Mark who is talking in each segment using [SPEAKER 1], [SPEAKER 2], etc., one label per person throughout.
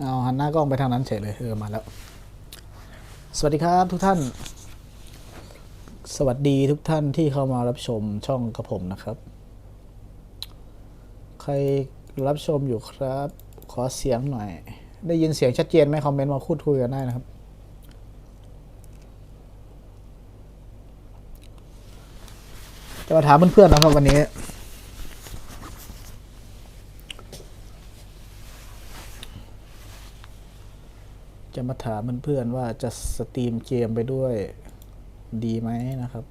[SPEAKER 1] เอาหันหน้ากล้องไปทางนั้นเฉยเลยเออมาแล้ว สวัสดีครับทุกท่าน สวัสดีทุกท่านที่เข้ามารับชมช่องกระผมนะครับ ใครรับชมอยู่ครับ ขอเสียงหน่อย ได้ยินเสียงชัดเจนไหมคอมเมนต์มาพูดคุยกันได้นะครับ จะมาถามเพื่อนๆนะครับวันนี้ มาถามเพื่อนๆว่าจะสตรีมเกมไปด้วยดีไหมนะครับ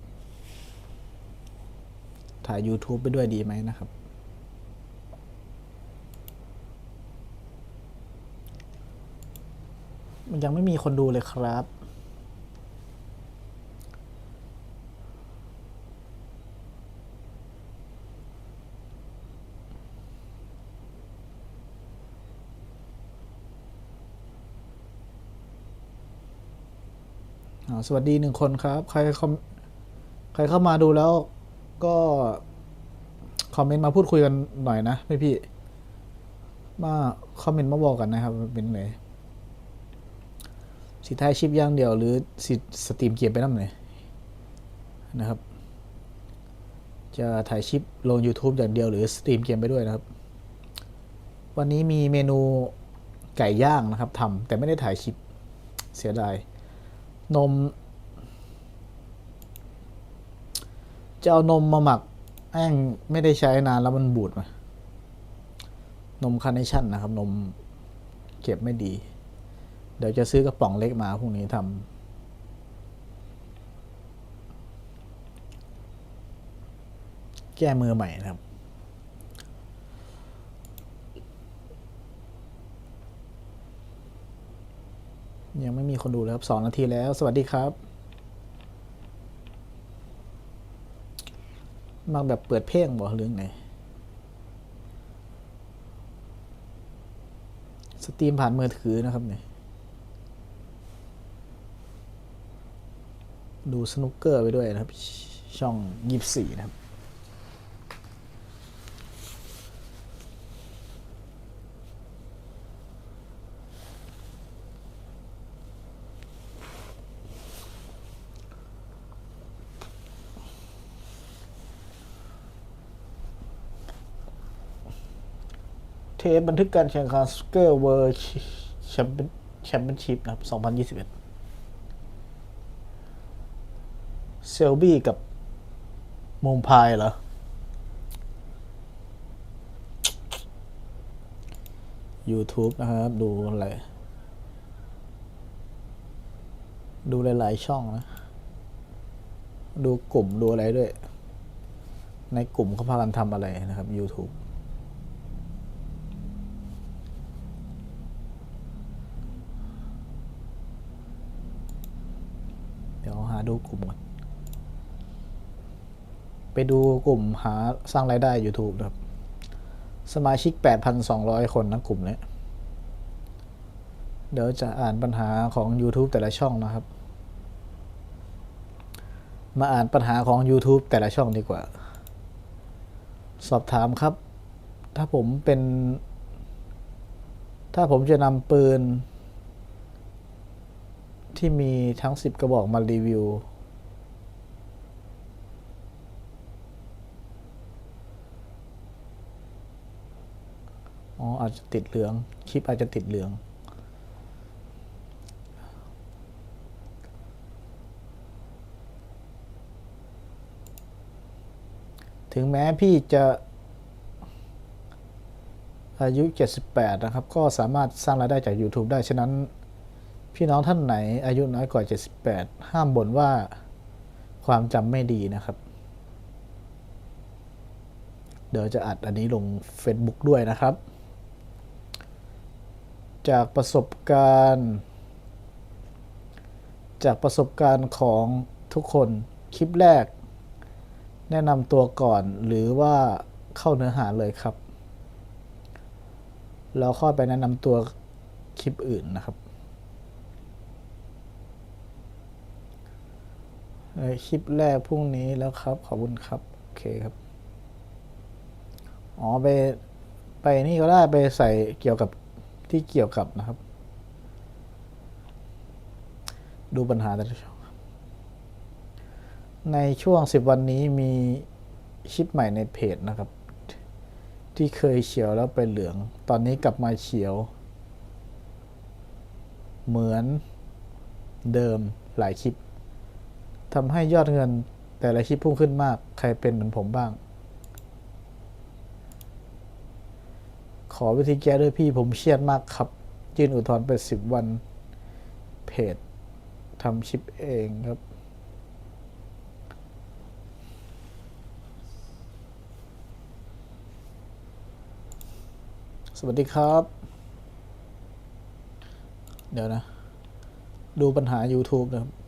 [SPEAKER 1] ถ่าย YouTube ไปด้วยดีไหมนะครับ มันยังไม่มีคนดูเลยครับ สวัสดีหนึ่งคนครับ ใครใครเข้ามาดูแล้วก็ คอมเมนต์มาพูดคุยกันหน่อยนะพี่พี่ มาคอมเมนต์มาบอกกันนะครับเป็นไงสิท้ายชิปย่างเดียวหรือสิสตรีมเกมไปน้ำไหนนะครับ จะถ่ายชิปลง YouTube อย่างเดียวหรือสตรีมเกมไปด้วยนะครับ วันนี้มีเมนูไก่ย่างนะครับทำแต่ไม่ได้ถ่ายคลิปเสียดาย นม จะเอานมมาหมักแม่งไม่ได้ใช้นานแล้วมันบูดมานมคาร์เนชั่นนะครับ นมเก็บไม่ดี เดี๋ยวจะซื้อกระป๋องเล็กมาพรุ่งนี้ทำแก้มือใหม่นะครับ ยังไม่มีคนดูเลยครับสองนาทีแล้ว สวัสดีครับ มักแบบเปิดเพลงบอกเรื่องไหนสตรีมผ่านมือถือนะครับเนี่ยดูสนุกเกอร์ไปด้วยนะครับ ช่องยี่สี่นะครับ เทปบันทึกการแข่งขันสเกอร์เวิร์แชมเปี้ยนแชมเปี้ยนชิพนะครับ 2021 เซลบี้กับมงพายเหรอ YouTube นะครับ ดูอะไร ดูหลายๆช่องนะ ดูกลุ่มดูอะไรด้วย ในกลุ่มเขาพากันทำอะไรนะครับ YouTube เาดูกลุ่มก่อนไปดูกลุ่มหาสร้างรายได้ YouTube นะครับ สมาชิก 8,200 คนนะกลุ่มเนี้ยเดี๋ยวจะอ่านปัญหาของ YouTube แต่ละช่องนะครับ มาอ่านปัญหาของ YouTube แต่ละช่องดีกว่า สอบถามครับ ถ้าผมเป็น ถ้าผมจะนำปืน ที่มีทั้ง 10 กระบอกมารีวิว อ๋อ อาจจะติดเหลือง คลิปอาจจะติดเหลือง ถึงแม้พี่จะอายุ 78 นะครับ ก็สามารถสร้างรายได้จาก YouTube ได้ ฉะนั้น พี่น้องท่านไหนอายุน้อยกว่า 78 ห้ามบ่นว่าความจำไม่ดีนะครับ เดี๋ยวจะอัดอันนี้ลง Facebook ด้วยนะครับ จากประสบการณ์ จากประสบการณ์ของทุกคนคลิปแรก แนะนำตัวก่อนหรือว่าเข้าเนื้อหาเลยครับ แล้วค่อยไปแนะนำตัวคลิปอื่นนะครับ เอ่อ คลิปแรกพรุ่งนี้แล้วครับ ขอบคุณครับ โอเคครับ อ๋อไป ไปนี่ก็ได้ไปใส่เกี่ยวกับที่เกี่ยวกับนะครับ ดูปัญหาแต่ละช่องในช่วงสิบวันนี้มีชิปใหม่ในเพจนะครับ ที่เคยเขียวแล้วไปเหลือง ตอนนี้กลับมาเขียว เหมือนเดิมหลายคลิป ทำให้ยอดเงินแต่ละคลิปพุ่งขึ้นมาก ใครเป็นเหมือนผมบ้าง ขอวิธีแก้ด้วยพี่ผมเครียดมากครับ ยื่นอุทธรณ์ไปสิบวัน เพจทำชิปเองครับ สวัสดีครับ เดี๋ยวนะ ดูปัญหา YouTube นะครับ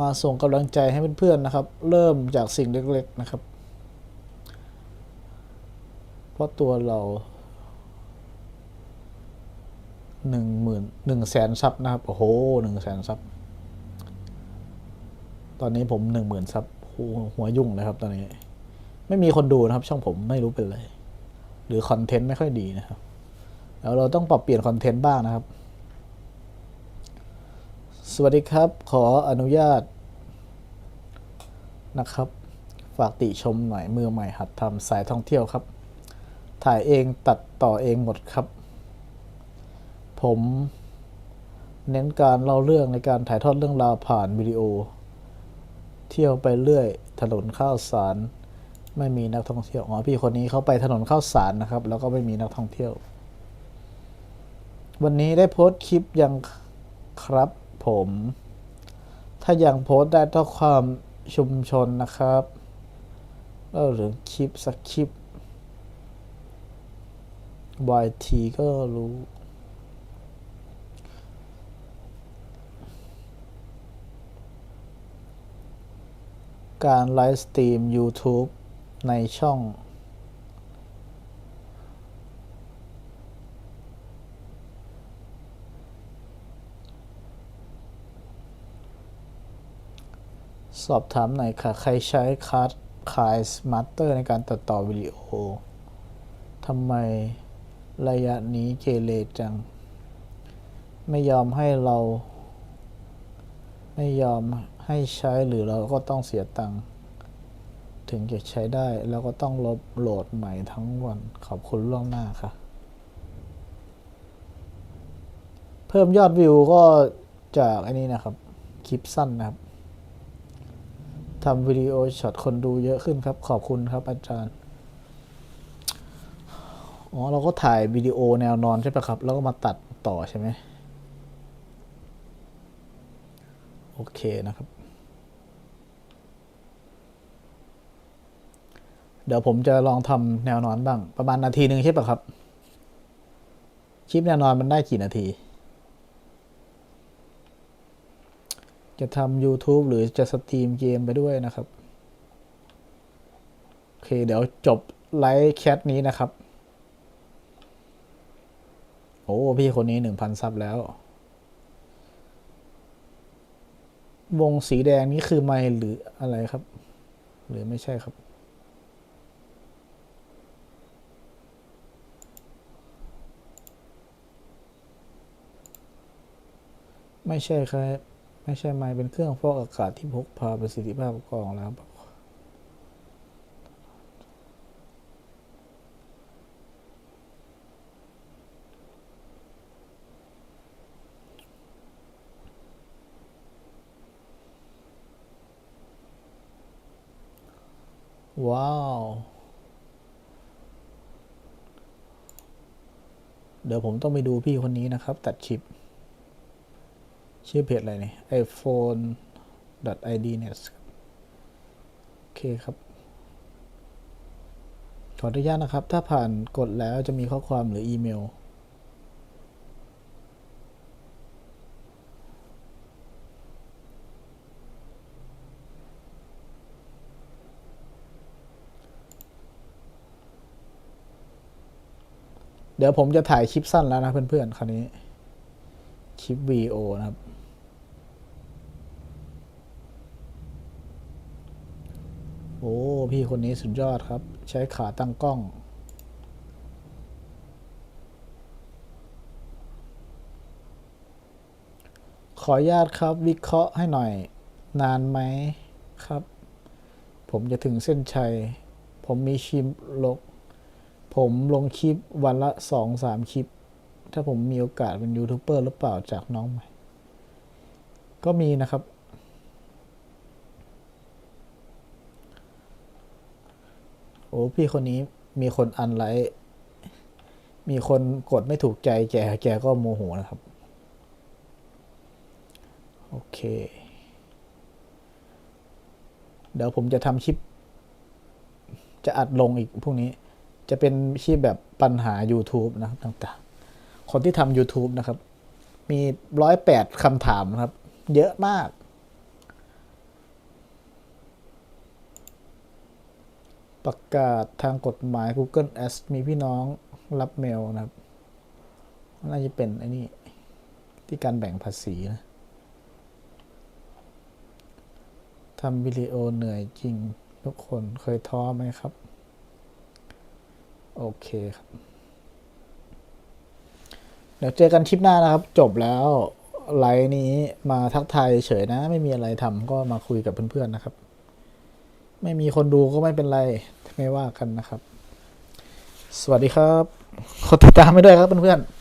[SPEAKER 1] มาส่งกำลังใจให้เพื่อนๆนะครับ เริ่มจากสิ่งเล็กๆนะครับ เพราะตัวเราหนึ่งหมื่นหนึ่งแสนซับนะครับ โอ้โหหนึ่งแสนซับ ตอนนี้ผมหนึ่งหมื่นซับหหัวยุ่งเลยครับ ตอนนี้ ไม่มีคนดูนะครับ ช่องผมไม่รู้เป็นไร หรือคอนเทนต์ไม่ค่อยดีนะครับ แล้วเราต้องปรับเปลี่ยนคอนเทนต์บ้างนะครับ สวัสดีครับ ขออนุญาตนะครับ ฝากติชมหน่อยมือใหม่หัดทำสายท่องเที่ยวครับ ถ่ายเองตัดต่อเองหมดครับ ผม เน้นการเล่าเรื่องในการถ่ายทอดเรื่องราวผ่านวิดีโอ เที่ยวไปเรื่อยถนนข้าวสารไม่มีนักท่องเที่ยวอ๋อพี่คนนี้เขาไปถนนข้าวสารนะครับ แล้วก็ไม่มีนักท่องเที่ยว วันนี้ได้โพสต์คลิปยังครับ ผม ถ้ายังโพสต์ได้ต้องความชุมชนนะครับเออหรือคลิปสักคลิป YT ก็รู้การไลฟ์สตรีม YouTube ในช่อง สอบถามหน่อยค่ะ ใครใช้คาร์ดคายสมาร์เตอร์ในการตัดต่อวิดีโอทำไมระยะนี้เกเรจัง ไม่ยอมให้เรา ไม่ยอมให้ใช้หรือเราก็ต้องเสียตังค์ถึงจะใช้ได้แล้วก็ต้องลบโหลดใหม่ทั้งวัน ขอบคุณล่วงหน้าค่ะ เพิ่มยอดวิวก็จากอันนี้นะครับ คลิปสั้นนะครับ ทำวิดีโอช็อตคนดูเยอะขึ้นครับ ขอบคุณครับอาจารย์ อ๋อ เราก็ถ่ายวิดีโอแนวนอนใช่ปะครับ แล้วก็มาตัดต่อใช่ไหม โอเคนะครับ เดี๋ยวผมจะลองทำแนวนอนบ้าง ประมาณนาทีหนึ่งใช่ปะครับ คลิปแนวนอนมันได้กี่นาที จะทำ YouTube หรือจะสตรีมเกมไปด้วยนะครับ โอเค เดี๋ยวจบไลฟ์แคทนี้นะครับ โอ้ พี่คนนี้หนึ่งพันซับแล้ว วงสีแดงนี้คือไมค์หรืออะไรครับ หรือไม่ใช่ครับไม่ใช่ครับ ไม่ใช่ไมค์เป็นเครื่องฟอกอากาศที่พกพาประสิทธิภาพกองแล้วว้าว เดี๋ยวผมต้องไปดูพี่คนนี้นะครับ ตัดคลิป ชื่อเพจอะไรเนี่ย iphone id net โอเคครับ ขออนุญาตนะครับ ถ้าผ่านกดแล้วจะมีข้อความหรืออีเมล เดี๋ยวผมจะถ่ายคลิปสั้นแล้วนะเพื่อนๆ คราวนี้ คลิปวีโอนะครับ พี่คนนี้สุดยอดครับ ใช้ขาตั้งกล้อง ขออนุญาตครับ วิเคราะห์ให้หน่อย นานไหมครับ ผมจะถึงเส้นชัย ผมมีชิมลก ผมลงคลิปวันละสองสามคลิป ถ้าผมมีโอกาสเป็นยูทูบเบอร์หรือเปล่าจากน้องใหม่ ก็มีนะครับ อ้พี่คนนี้มีคนอันไลค์มีคนกดไม่ถูกใจแกแกก็โมโหนะครับ โอเค เดี๋ยวผมจะทำคลิป จะอัดลงอีกพวกนี้ จะเป็นคลิปแบบปัญหา YouTube นะครับต่างๆ คนที่ทำ YouTube นะครับ มีร้อยแปดคำถามนะครับ เยอะมาก ประกาศทางกฎหมาย Google Ads มีพี่น้องรับเมลนะครับ น่าจะเป็นไอ้นี่ที่การแบ่งภาษีนะทำวิดีโอเหนื่อยจริงทุกคนเคยท้อไหมครับ โอเคครับ เดี๋ยวเจอกันคลิปหน้านะครับ จบแล้วไลน์นี้มาทักทายเฉยนะ ไม่มีอะไรทำก็มาคุยกับเพื่อนๆนะครับ ไม่มีคนดูก็ไม่เป็นไร ไม่ว่ากันนะครับ สวัสดีครับกดติดตามไม่ด้วยครับเพื่อนๆ